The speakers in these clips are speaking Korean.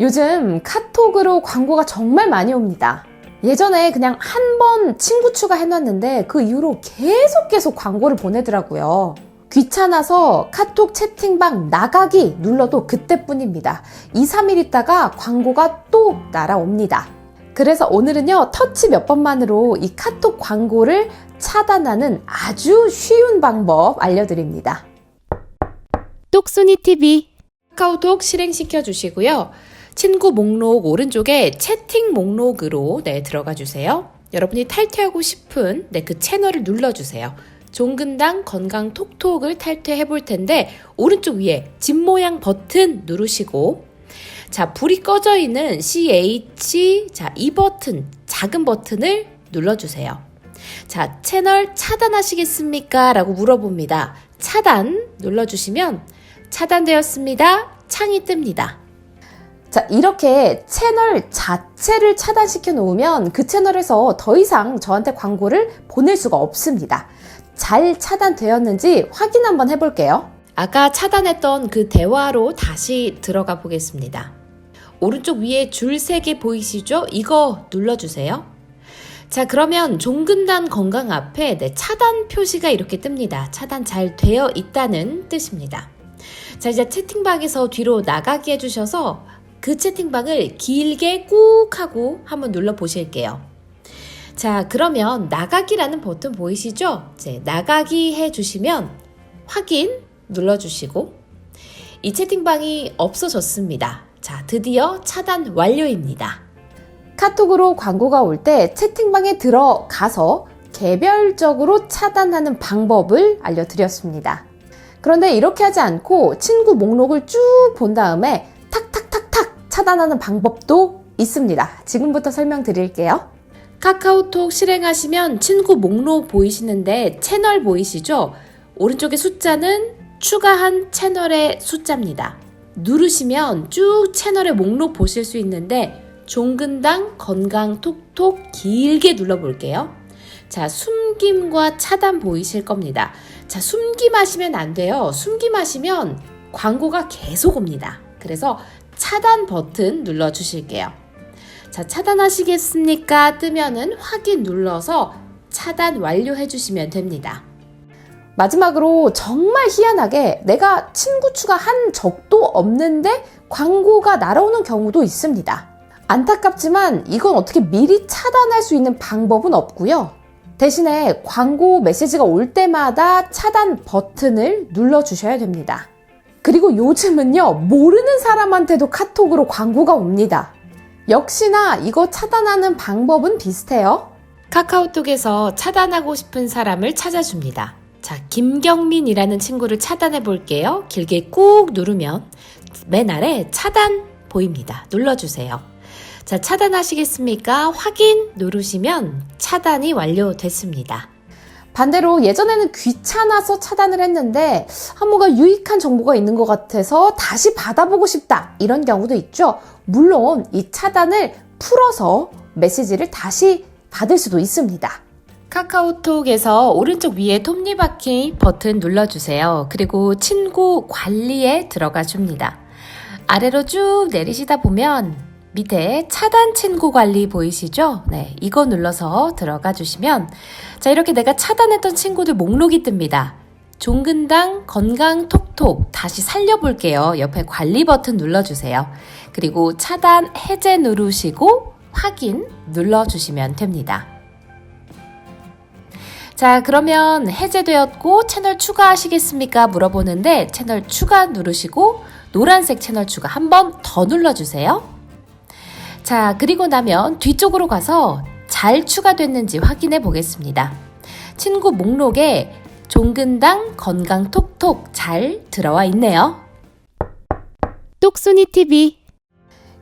요즘 카톡으로 광고가 정말 많이 옵니다. 예전에 그냥 한 번 친구 추가해놨는데 그 이후로 계속 계속 광고를 보내더라고요. 귀찮아서 카톡 채팅방 나가기 눌러도 그때뿐입니다. 2, 3일 있다가 광고가 또 날아옵니다. 그래서 오늘은요, 터치 몇 번만으로 이 카톡 광고를 차단하는 아주 쉬운 방법 알려드립니다. 똑순이 TV 카카오톡 실행시켜 주시고요. 친구 목록 오른쪽에 채팅 목록으로 네, 들어가 주세요. 여러분이 탈퇴하고 싶은 네, 그 채널을 눌러 주세요. 종근당 건강 톡톡을 탈퇴해 볼 텐데 오른쪽 위에 집 모양 버튼 누르시고 자, 불이 꺼져 있는 CH 자, 이 버튼 작은 버튼을 눌러 주세요. 자, 채널 차단하시겠습니까? 라고 물어봅니다. 차단 눌러주시면 차단되었습니다. 창이 뜹니다. 자, 이렇게 채널 자체를 차단시켜 놓으면 그 채널에서 더 이상 저한테 광고를 보낼 수가 없습니다. 잘 차단되었는지 확인 한번 해볼게요. 아까 차단했던 그 대화로 다시 들어가 보겠습니다. 오른쪽 위에 줄세개 보이시죠? 이거 눌러주세요. 자, 그러면 종근단 건강 앞에 네, 차단 표시가 이렇게 뜹니다. 차단 잘 되어 있다는 뜻입니다. 자, 이제 채팅방에서 뒤로 나가게 해주셔서 그 채팅방을 길게 꾹 하고 한번 눌러 보실게요. 자, 그러면 나가기라는 버튼 보이시죠? 이제 나가기 해 주시면 확인 눌러 주시고 이 채팅방이 없어졌습니다. 자, 드디어 차단 완료입니다. 카톡으로 광고가 올 때 채팅방에 들어가서 개별적으로 차단하는 방법을 알려드렸습니다. 그런데 이렇게 하지 않고 친구 목록을 쭉 본 다음에 차단하는 방법도 있습니다. 지금부터 설명드릴게요. 카카오톡 실행하시면 친구 목록 보이시는데 채널 보이시죠? 오른쪽에 숫자는 추가한 채널의 숫자입니다. 누르시면 쭉 채널의 목록 보실 수 있는데 종근당 건강 톡톡 길게 눌러볼게요. 자, 숨김과 차단 보이실 겁니다. 자, 숨김 하시면 안 돼요. 숨김 하시면 광고가 계속 옵니다. 그래서 차단 버튼 눌러 주실게요. 자, 차단하시겠습니까? 뜨면은 확인 눌러서 차단 완료해 주시면 됩니다. 마지막으로 정말 희한하게 내가 친구 추가한 적도 없는데 광고가 날아오는 경우도 있습니다. 안타깝지만 이건 어떻게 미리 차단할 수 있는 방법은 없고요. 대신에 광고 메시지가 올 때마다 차단 버튼을 눌러 주셔야 됩니다. 그리고 요즘은요, 모르는 사람한테도 카톡으로 광고가 옵니다. 역시나 이거 차단하는 방법은 비슷해요. 카카오톡에서 차단하고 싶은 사람을 찾아줍니다. 자, 김경민이라는 친구를 차단해 볼게요. 길게 꾹 누르면 맨 아래 차단 보입니다. 눌러주세요. 자, 차단하시겠습니까? 확인 누르시면 차단이 완료됐습니다. 반대로 예전에는 귀찮아서 차단을 했는데 아, 뭔가 유익한 정보가 있는 것 같아서 다시 받아보고 싶다 이런 경우도 있죠. 물론 이 차단을 풀어서 메시지를 다시 받을 수도 있습니다. 카카오톡에서 오른쪽 위에 톱니바퀴 버튼 눌러주세요. 그리고 친구 관리에 들어가 줍니다. 아래로 쭉 내리시다 보면 밑에 차단 친구 관리 보이시죠? 네, 이거 눌러서 들어가 주시면 자, 이렇게 내가 차단했던 친구들 목록이 뜹니다. 종근당 건강 톡톡 다시 살려볼게요. 옆에 관리 버튼 눌러주세요. 그리고 차단 해제 누르시고 확인 눌러주시면 됩니다. 자, 그러면 해제되었고 채널 추가하시겠습니까? 물어보는데 채널 추가 누르시고 노란색 채널 추가 한 번 더 눌러주세요. 자, 그리고 나면 뒤쪽으로 가서 잘 추가됐는지 확인해 보겠습니다. 친구 목록에 종근당 건강 톡톡 잘 들어와 있네요. 똑순이 TV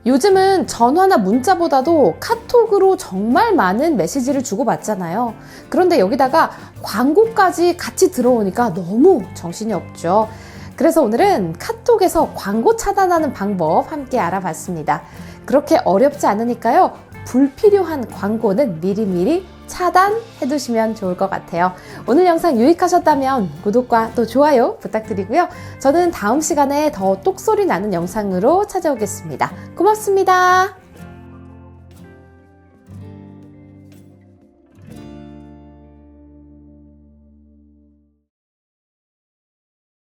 요즘은 전화나 문자보다도 카톡으로 정말 많은 메시지를 주고받잖아요. 그런데 여기다가 광고까지 같이 들어오니까 너무 정신이 없죠. 그래서 오늘은 카톡에서 광고 차단하는 방법 함께 알아봤습니다. 그렇게 어렵지 않으니까요. 불필요한 광고는 미리미리 차단해 두시면 좋을 것 같아요. 오늘 영상 유익하셨다면 구독과 또 좋아요 부탁드리고요. 저는 다음 시간에 더 똑소리 나는 영상으로 찾아오겠습니다. 고맙습니다.